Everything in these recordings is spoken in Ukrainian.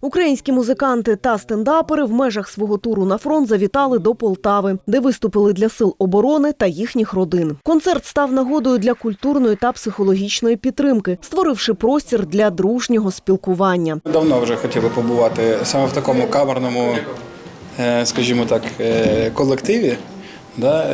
Українські музиканти та стендапери в межах свого туру на фронт завітали до Полтави, де виступили для сил оборони та їхніх родин. Концерт став нагодою для культурної та психологічної підтримки, створивши простір для дружнього спілкування. Давно вже хотіли побувати саме в такому камерному, е, скажімо так, е, колективі.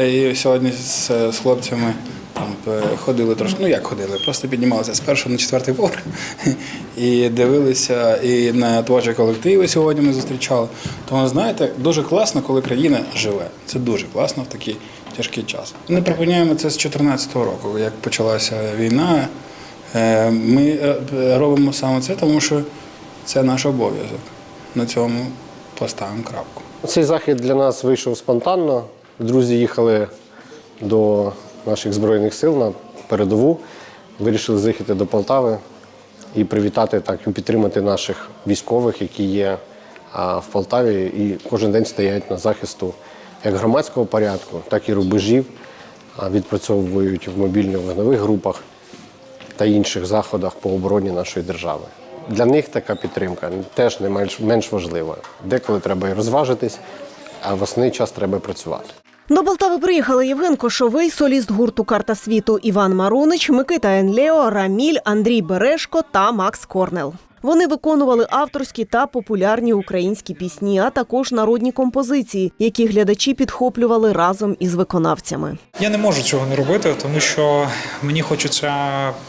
І сьогодні з хлопцями там е, ходили трошки, ну як ходили, просто піднімалися з першого на четвертий поверх і дивилися і на творчі колективи сьогодні ми зустрічали. Тому знаєте, дуже класно, коли країна живе. Це дуже класно в такий тяжкий час. Не припиняємо це з 2014 року, як почалася війна. Е, Ми е, робимо саме це, тому що це наш обов'язок. На цьому поставимо крапку. Цей захід для нас вийшов спонтанно. Друзі їхали до наших збройних сил на передову. Вирішили заїхати до Полтави і привітати так і підтримати наших військових, які є в Полтаві, і кожен день стоять на захисту як громадського порядку, так і рубежів. Відпрацьовують в мобільних вогневих групах та інших заходах по обороні нашої держави. Для них така підтримка теж не менш, менш важлива. Деколи треба і розважитись, а в час треба працювати. До Полтави приїхали Євген Кошовий, соліст гурту Карта світу Іван Марунич, Микита Енлео, Раміль, Андрій Берешко та Макс Корнел. Вони виконували авторські та популярні українські пісні, а також народні композиції, які глядачі підхоплювали разом із виконавцями. Я не можу цього не робити, тому що мені хочеться,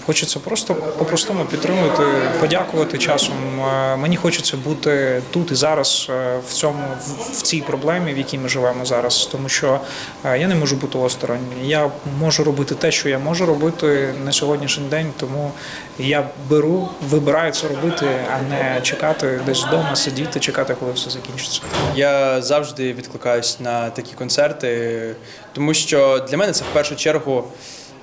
хочеться просто по-простому підтримувати, подякувати часом. Е, Мені хочеться бути тут і зараз е, в цьому в- цій проблемі, в якій ми живемо зараз. Тому що е, я не можу бути осторонь. Я можу робити те, що я можу робити на сьогоднішній день. Тому я беру, вибираю це робити, а не чекати десь вдома, сидіти, чекати, коли все закінчиться. Я завжди відкликаюсь на такі концерти, тому що для мене це в першу чергу.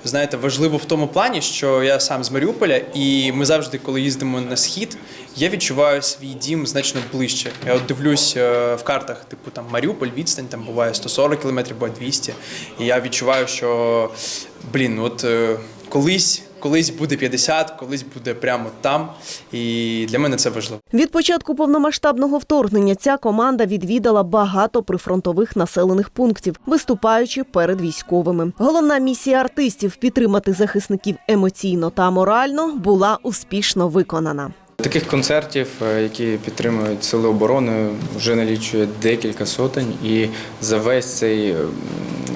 Знаєте, важливо в тому плані, що я сам з Маріуполя, і ми завжди, коли їздимо на схід, я відчуваю свій дім значно ближче. Я от дивлюсь е, в картах, типу там Маріуполь, відстань там буває 140 кілометрів, буває 200. І я відчуваю, що блін, от е, колись, колись буде 50, колись буде прямо там. І для мене це важливо. Від початку повномасштабного вторгнення ця команда відвідала багато прифронтових населених пунктів, виступаючи перед військовими. Головна місія артистів підтримати захисників емоційно та морально була успішно виконана. Таких концертів, е, які підтримують сили оборони, вже налічує декілька сотень. І за весь цей м,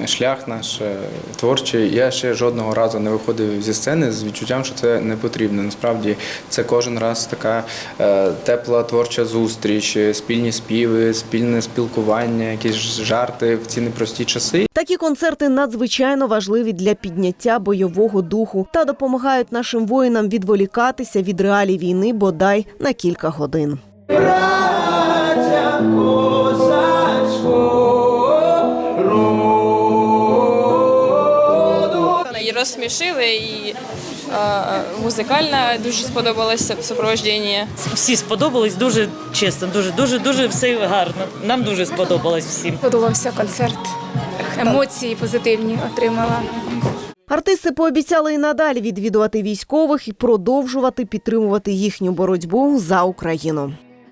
шлях наш е, творчий я ще жодного разу не виходив зі сцени з відчуттям, що це не потрібно. Насправді це кожен раз така е, тепла творча зустріч, е, спільні співи, спільне спілкування, якісь жарти в ці непрості часи. Такі концерти надзвичайно важливі для підняття бойового духу та допомагають нашим воїнам відволікатися від реалій війни бодай на кілька годин. І розсмішили, і е, музикальна дуже сподобалося супроводження. Всі сподобались дуже чесно, дуже, дуже, дуже все гарно. Нам дуже сподобалось всім. Подобався концерт. Емоції позитивні отримала. Артисти пообіцяли і надалі відвідувати військових і продовжувати підтримувати їхню боротьбу за Україну.